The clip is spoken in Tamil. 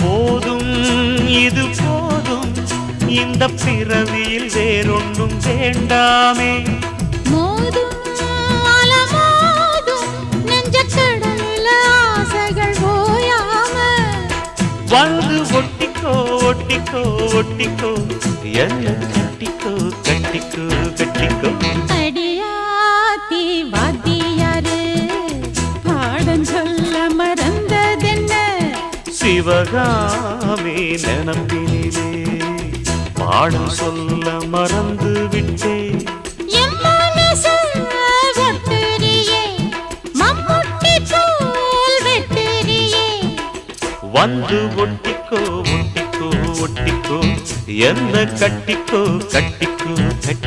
போதும் இது போதும். இந்த பிறவியில் வேறொன்றும் வேண்டாமே. மோதும் வந்து ஒட்டிக்கோ ஒட்டிக்கோ ஒட்டிக்கோ. என்ன கட்டிக்கோ கட்டிக்கோ கட்டிக்கோ சிவகாமி நினப்பினிலே பாடம் சொல்ல மறந்து விட்டேன் வந்து ஒட்டிக்கோ ஒட்டிக்கோ ஒட்டிக்கோ என்ன கட்டிக்கோ கட்டிக்கோ கட்டிக்கோ.